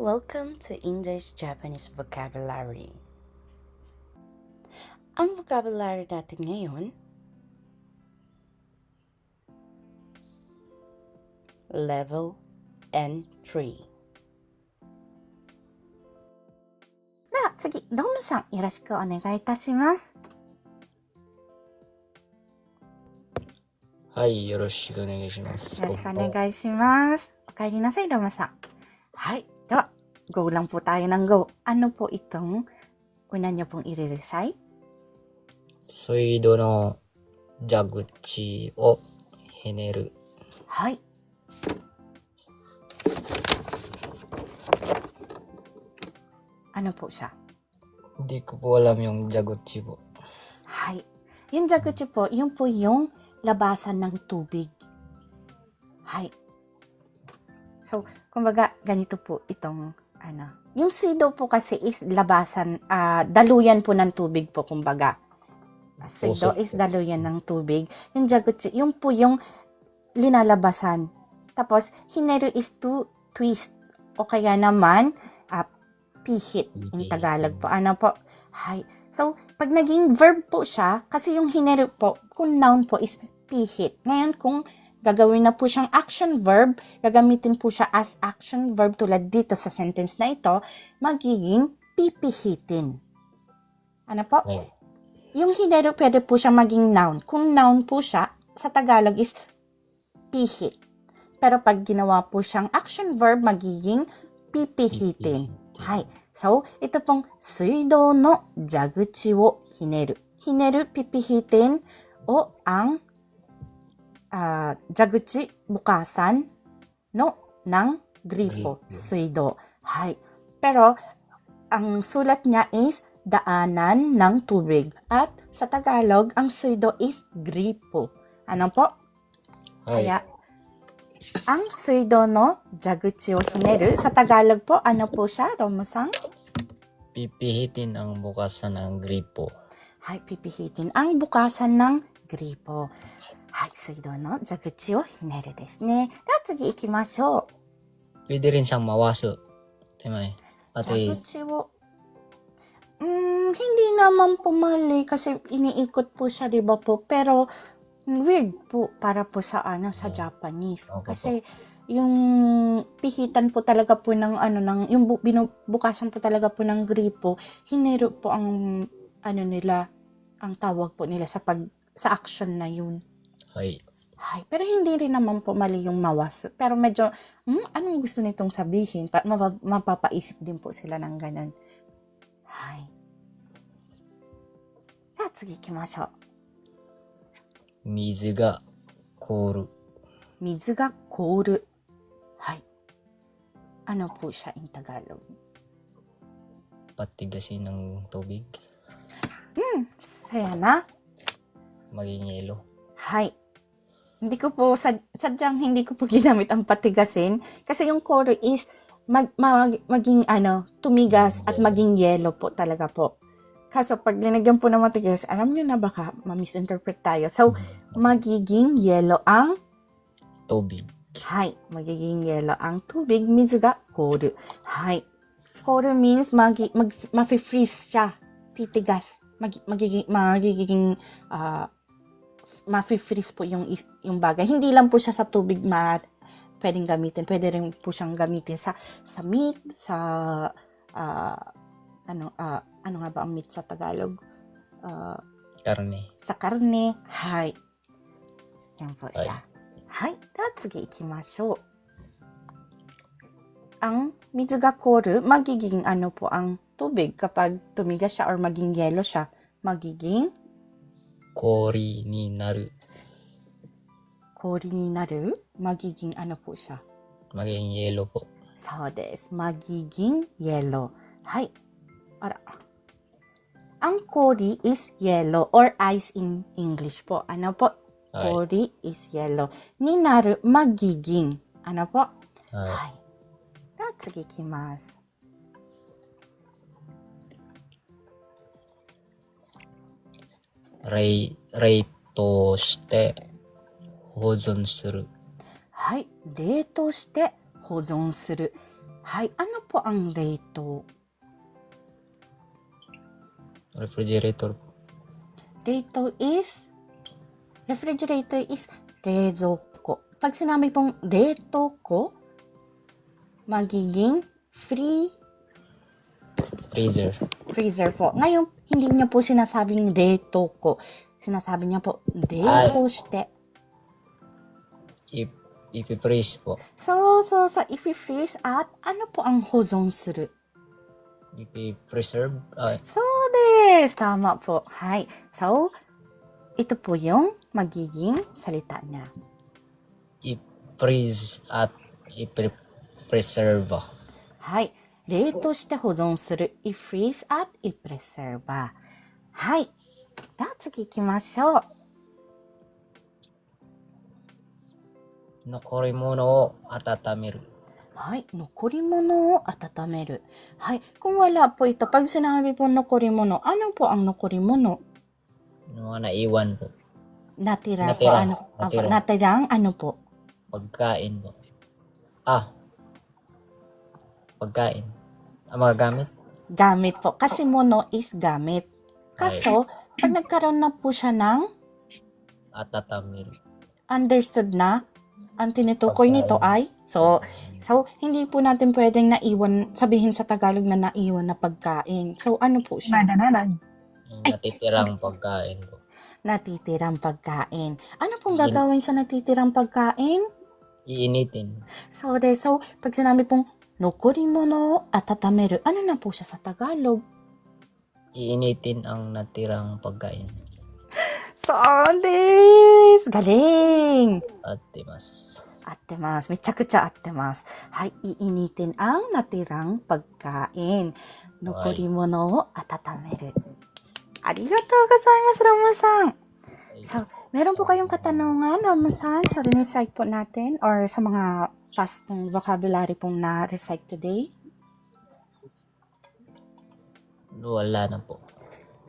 Welcome to English Japanese Vocabulary. Ang vocabulary natin ngayon, level N3. では次、ロムさんよろしくお願いいたします。はい、よろしくお願いします。よろしくお願いします。お帰りなさい、ロムさん。はい。Go lang po tayo ng go. Ano po itong una niyo pong i-recite? Suido no jaguchi o hineru. Hi. Ano po siya? Hindi ko po alam yung jaguchi po. Hi. Yung jaguchi po, yun po yung labasan ng tubig. Hi. So, kumbaga, ganito po itong ano, yung sido po kasi is labasan, ah, daluyan po ng tubig po, kumbaga. Sido is daluyan ng tubig. Yung jaguchi, yung po yung linalabasan. Tapos, hineru is to twist. O kaya naman, ah, pihit. In. Tagalog po. Ano po? Hay. So, pag naging verb po siya, kasi yung hineru po, kung noun po is pihit. Ngayon, kung gagawin na po siyang action verb, gagamitin po siya as action verb tulad dito sa sentence na ito, magiging pipihitin. Ano po? はい。Yung hineru pwede po siya maging noun. Kung noun po siya, sa Tagalog is pihit. Pero pag ginawa po siyang action verb, magiging pipihitin. Hay. So, ito pong suido no jaguchi wo hineru. Hineru, pipihitin o ang ah, jaguchi, bukasan no ng gripo, suido. Hay. Pero, ang sulat niya is daanan ng tubig. At sa Tagalog, ang suido is gripo. Ano po? はい。Kaya, ang suido no jaguchi o hineru, sa Tagalog po, ano po siya, Romo-san? Pipihitin ang bukasan ng gripo. Hay, pipihitin ang bukasan ng gripo. Hay, suido no jaguchi o hineru ですね。では次行きましょう。 Pwede rin siyang mawaso. Timay. At is, Jaguchi wo. Mm, hindi naman po mali kasi iniikot po siya, di ba po? Pero, mm, weird po para po sa ano sa Oo. Japanese. Opo po. Kasi, yung pihitan po talaga po ng ano ng yung bu- binubukasan po talaga po ng gripo hinero po ang ano nila ang tawag po nila sa pag sa action na yun Hi. Hi. Pero hindi rin naman po mali yung mawas. Pero medyo, hmm, anong gusto nitong sabihin? Pa- mapapaisip din po sila ng ganun. Hi. At sige, kimasyo. Mizu ga kooru. Mizu ga kooru. Hi. Ano po siya in Tagalog? Patigasin ng tubig. Hmm, saya na. Maging yelo. Hay. Hindi ko po, sad, sadyang hindi ko po ginamit ang patigasin. Kasi yung core is mag, mag- maging ano, tumigas at maging yellow po talaga po. Kaso pag linagyan po ng matigas, alam niyo na baka ma-misinterpret tayo. So, magiging yellow ang, Tubig. hay, magiging yellow ang tubig, mizu ga koru. Hay. Koru means magi, mag, mafi-freeze siya. Titigas. Mag, magiging, magiging, ah, ma-freeze po yung, yung bagay. Hindi lang po siya sa tubig ma pwedeng gamitin. Pwede rin po siyang gamitin sa sa meat, sa uh, ano uh, ano nga ba ang meat sa Tagalog? Uh, karne. Sa karne. Hi. Yan po siya. Hi. Tatsugi ikimasho. Ang mizugakoru, magiging ano po ang tubig kapag tumigas siya or maging yelo siya. Magiging 氷になる。氷になる？マギギンアナポシャ。マギギンイエロポ。そうです。マギギンイエロ。はい。あら。アンコーリー is yellow or ice in English ポ。アナポ。氷 is yellow になるマギギン。アナポ。はい。では次いきます。冷凍して保存する。はい、冷凍して保存する。はい、あのポア冷凍。refrigerator。冷凍 is refrigerator is 冷蔵庫。パキスナミポン冷凍庫。マギギン free Freezer. freezer po. Ngayon, hindi niya po sinasabing reto ko. Sinasabi niya po, reto shite. If, if-freeze po. So, so, sa if-freeze at ano po ang hozon suru? If preserve, ah, So des! Tama po. Hay. So, ito po yung magiging salita niya. if-freeze at if-preserve. はい。冷凍して保存する。if freeze at if preserve. はい。では次行きましょう。残り物を温める。はい。残り物を温める。はい。Kung wala po ito, pag sinabi po 残り物, ano po ang 残り物? Yung mga naiwan po. Natira, po. Natira. Ano, Natira. Apo, natirang ano po? Pagkain po. Ah. Pagkain. Ang mga gamit? Gamit po. Kasi mono is gamit. Kaso, pag nagkaroon na po siya ng Atatamir. understood na, ang tinutukoy nito ay, so, so, hindi po natin pwedeng naiwan, sabihin sa Tagalog na naiwan na pagkain. So, ano po siya? Madanaran. Yung natitirang pagkain po. Natitirang pagkain. Ano pong Yun. gagawin sa natitirang pagkain? Iinitin. So, de, so, pag sinabi pong, nokorimono atatameru, ano na po siya sa Tagalog? Iinitin ang natirang pagkain. So, des! Galing! At timas. 合ってます。めちゃくちゃ合ってます。はい。iinitin ang natirang pagkain. 残り物を温める。ありがとうございます、ラムさん。So, meron po kayong katanungan, Ramu-san, sa recite po natin or sa mga past pong vocabulary pong na-recite today? Wala na po.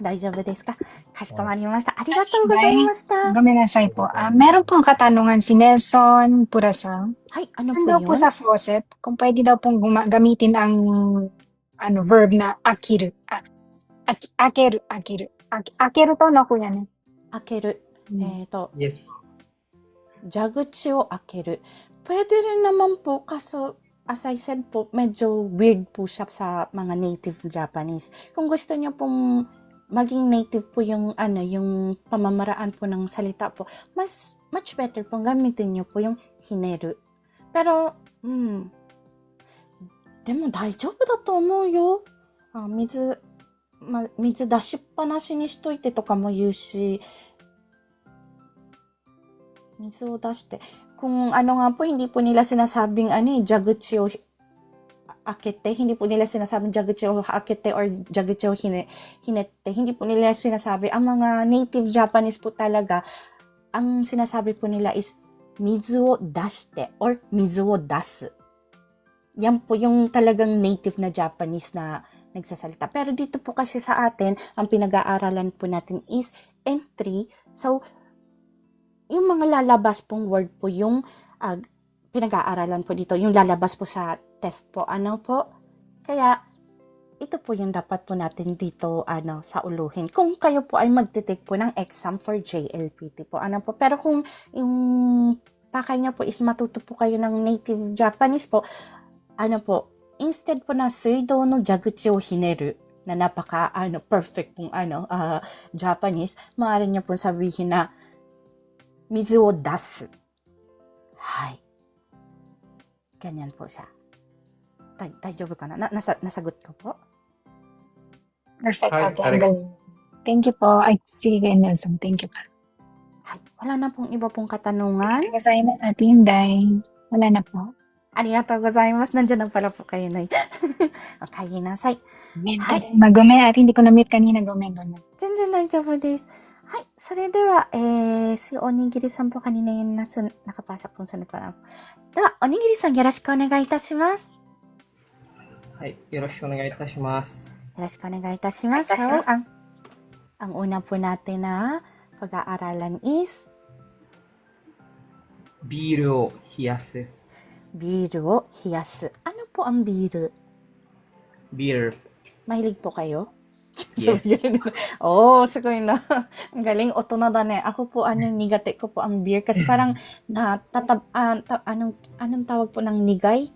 大丈夫ですかかしこまりました。ありがとうございました。 Gomenasay po. Ah, meron pong katanungan si Nelson Purasang. はい、ano Ano po daw yun? po sa faucet, kung pwede daw pong guma- gamitin ang ano verb na akiru. Ah, ak- akeru, akiru. Ak- akeru to no kuya ne. 開ける。えっ、と、 Yes. 蛇口を開ける。 Pwede rin naman po, kaso as I said po, medyo weird po siya sa mga native Japanese. Kung gusto niyo pong maging native po yung ano, yung pamamaraan po ng salita po, mas much better pong gamitin niyo po yung hineru. Pero, hmm, でも大丈夫だと思うよ。あ水、ま、水出しっぱなしにしといてとかも言うし、水を出して。 kung ano nga po, hindi po nila sinasabing ano eh, jaguchi o hi- akete. Hindi po nila sinasabing jaguchi o akete or jaguchi o hine, hinete. Hindi po nila sinasabi. Ang mga native Japanese po talaga, ang sinasabi po nila is mizu o dashite or mizu o dasu. Yan po yung talagang native na Japanese na nagsasalita. Pero dito po kasi sa atin, ang pinag-aaralan po natin is entry. So, yung mga lalabas pong word po yung ah, pinag-aaralan po dito. Yung lalabas po sa test po. Ano po? Kaya, ito po yung dapat po natin dito ano sa uluhin. Kung kayo po ay magte-take po ng exam for JLPT po. Ano po? Pero kung yung pakay niya po is matuto po kayo ng native Japanese po, ano po, instead po na suido no jaguchi o hineru na napaka ano perfect pong ano ah, Japanese, maaari niyo po sabihin na 水を出す。はい。Ganyan po siya. Tay, 大丈夫かななnasa, nasagot ko po? Perfect Ay, ate. ari- Ang galing. Thank you po. Ay, sige kay Nelson. Thank you pa. Hay, wala na pong iba pong katanungan. Masaya mo ate Inday. Wala na po. ありがとうございます。Nandiyan na pala po kayo, Nay. お帰りなさい。 Ay. Mag-gome ate. Hindi ko na-meet kanina. Gome, gome. 全然大丈夫です。 はい。それでは、えー、si おにぎりさん po kanina yung nasa, nakapasok po sa naparang. では、おにぎりさんよろしくお願いいたします。はい。よろしくお願いいたします。 Yo roshi ko onegai itashimasu. Itashimasu. So, ang, ang una po natin na pag-aaralan is ビールを冷やす。ビールを冷やす。Ano po ang biru? beer. Mahilig po kayo? Yeah. oh, sagoy na. Ang galing, oto na da ne. Ako po, ano, nigate ko po ang beer. Kasi parang, na, tatab, ah, ta- anong, anong tawag po ng nigay?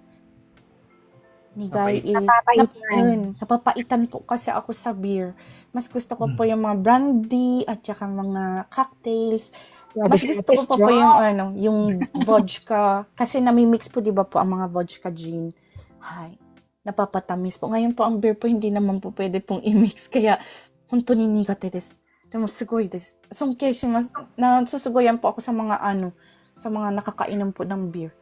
Nigay Napait- is, Napapaitan. yun, napapaitan po kasi ako sa beer. Mas gusto ko po yung mga brandy at saka mga cocktails. Mas gusto ko pa po yung ano, yung vodka. Kasi namimix po, di ba po, ang mga vodka gin. Hay, napapatamis po. Ngayon po, ang beer po, hindi naman po pwede pong i-mix. Kaya, honto ni nigate desu. でもすごいです。尊敬します。な、susugoyan po ako sa mga ano, sa mga nakakainom po ng beer.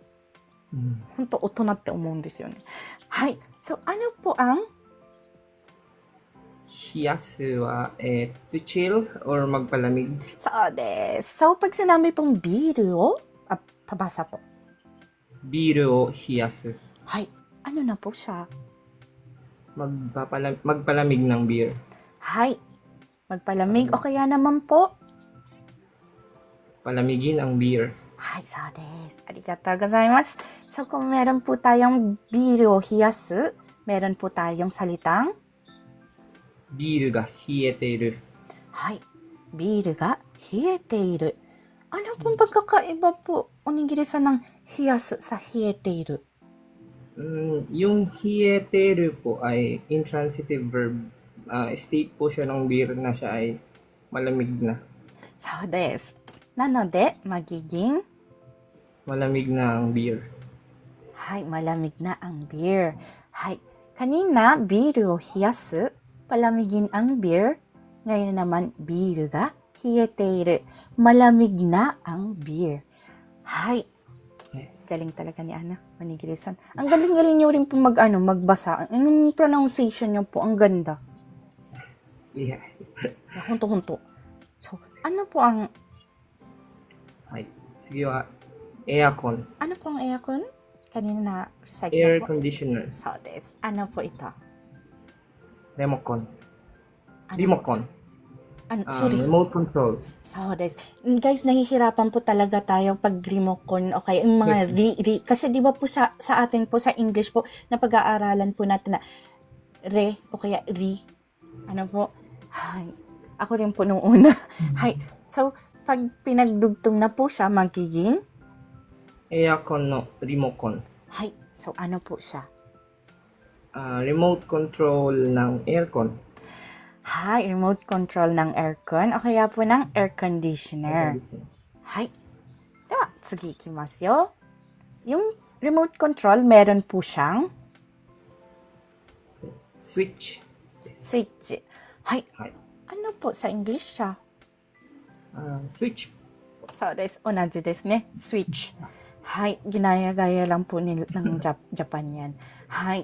Mm. 本当大人って思うんですよね。はい。So, ano po ang 冷やすは、えー、to chill or magpalamig. So, des. So, pag sinabi pong biru o, ah, pabasa po. ビールを冷やす。 Hay. Ano na po siya? Magpapala- magpalamig ng beer. Hay. Magpalamig o kaya naman po. Palamigin ang beer. Hay, so des. Arigatou gozaimasu. So, kung meron po tayong biru o hiyasu, meron po tayong salitang ビールが冷えている。はい。ビールが冷えている。Ano pong pagkakaiba po, onigiri-san ng hiyas sa 冷えている Mm, yung hieteru po ay intransitive verb. Uh, state po siya ng beer na siya ay malamig na. So des. Nanode, magiging? Malamig na ang beer. Hay, malamig na ang beer. Hay, kanina, beer o hiyasu, palamigin ang beer. Ngayon naman, beer ga hiyeteru. Malamig na ang beer. Hay, Galing talaga ni Ana, manigirisan. Ang galing-galing niyo rin po mag, ano, magbasa. Anong pronunciation niyo po? Ang ganda. Yeah. Hunto-hunto. So, ano po ang, はい。次は、エアコン。 ano po ang aircon? Kanina na recite Air na po. conditioner. So, des. Ano po ito? レモコン。 Ano リモコン。 ano, um, sorry, remote control. So, des. Guys, nahihirapan po talaga tayong pag-remote o kaya yung mga re, re, kasi 'di ba po sa sa atin po sa English po na pag-aaralan po natin na re o kaya re. Ano po? Ay, ako rin po nung una. Mm-hmm. Hay. So, pag pinagdugtong na po siya magiging eh, aircon no, remote con. Hay. So, ano po siya? Uh, remote control ng aircon. Hi, remote control ng aircon o kaya po ng air conditioner. Hi. Diba? Sige, kimasyo. Yung remote control, meron po siyang switch. Switch. Hi. Hi. Ano po sa English siya? Uh, switch. So, this, onaji desu ne. Switch. Hi. Ginaya-gaya lang po nil, ng Jap- Japan yan. Hi.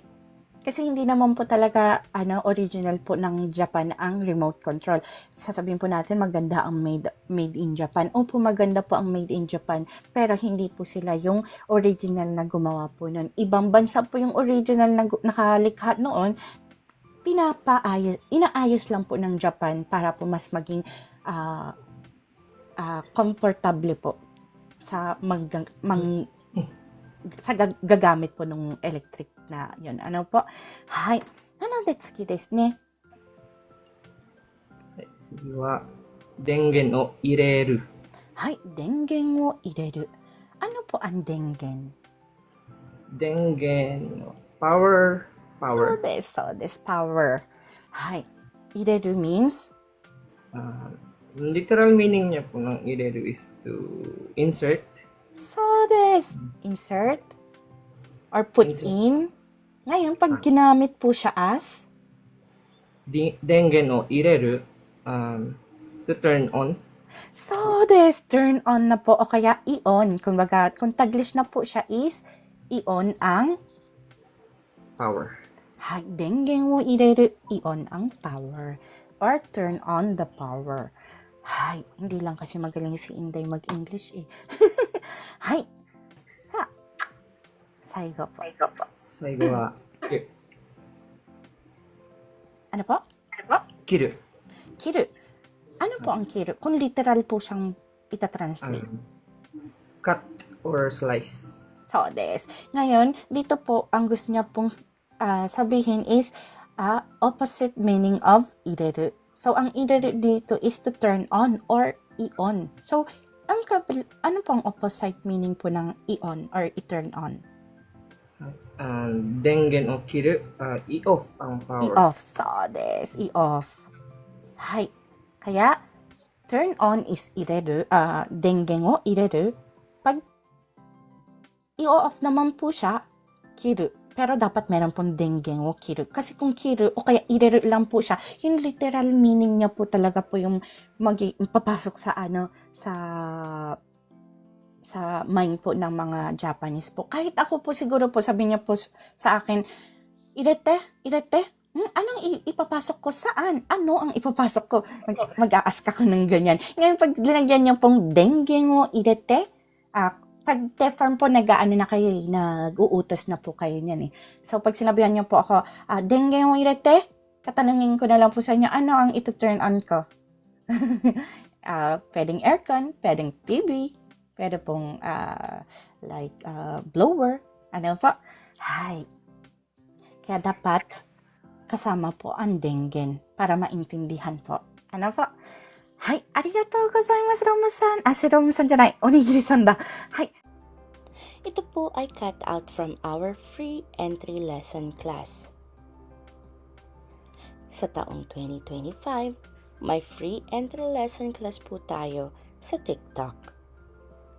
Kasi hindi naman po talaga ano original po ng Japan ang remote control. Sasabihin po natin maganda ang made made in Japan. Opo, maganda po ang made in Japan, pero hindi po sila yung original na gumawa po nun. Ibang bansa po yung original na nakalikha noon. Pinapaayos, inaayos lang po ng Japan para po mas maging ah, ah, comfortable po sa mag, mang, sa gag- gagamit po ng electric na yun. Ano po? Hay. Nanode tsuki desu ne. はい次は、電源を入れる。 Hay. Dengen wo ireru. Ano po ang dengen? 電源の power, power. So des, so des, power. Hay. Ireru means Ah, literal meaning niya po ng ireru is to insert. so des. Insert or put Insert. in. Ngayon, pag ginamit po siya as, で電源を入れる。Um, to turn on. So, des, turn on na po o kaya i-on. Kung baga, kung taglish na po siya is, i-on ang, Power. ha, dengen wo ireru, i-on ang power. Or turn on the power. Hay, hindi lang kasi magaling si Inday mag-English eh. Hay. Saigo po. Saigo Ano po? kiru. Kill. Ano po ang kill? Kung literal po siyang itatranslate. Ang cut or slice. So, des. Ngayon, dito po ang gusto niya pong ah, sabihin is ah, opposite meaning of ireru. So, ang ireru dito is to turn on or i-on. So, ang kabil- ano pong opposite meaning po ng i-on or i-turn on? Ah, dengen o kiru, ah, i-off ang power. I-off. So, des. I-off. Hai. Kaya, turn on is ireru, ah, dengen o ireru. Pag i-off naman po siya, kiru. Pero dapat meron pong dengen o kiru. Kasi kung kiru o kaya ireru lang po siya, yung literal meaning niya po talaga po yung magi, papasok sa ano, sa sa mind po ng mga Japanese po. Kahit ako po siguro po, sabi niya po sa akin, irete, irete, hmm, anong ipapasok ko? Saan? Ano ang ipapasok ko? Mag- mag-a-ask ako ng ganyan. Ngayon, pag linagyan niyo pong dengue mo, irete, ah, pag te-farm po, nag-ano na kayo eh, nag-uutos na po kayo niyan eh. So, pag sinabihan niyo po ako, ah, dengue mo irete, katanungin ko na lang po sa inyo, ano ang ito turn on ko? Ah, pwedeng aircon, pwedeng TV, pwede pong ah, like ah, blower, ano po? Hay. Kaya dapat kasama po ang dengen para maintindihan po. Ano po? Hay, arigatou gozaimasu, Romu-san. Ah, si Romu-san じゃない。Onigiri-san da. Hay. Ito po ay cut out from our free entry lesson class. Sa taong 2025, may free entry lesson class po tayo sa TikTok.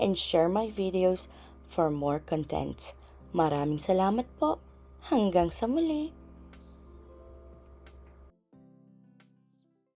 and share my videos for more contents. Maraming salamat po. Hanggang sa muli.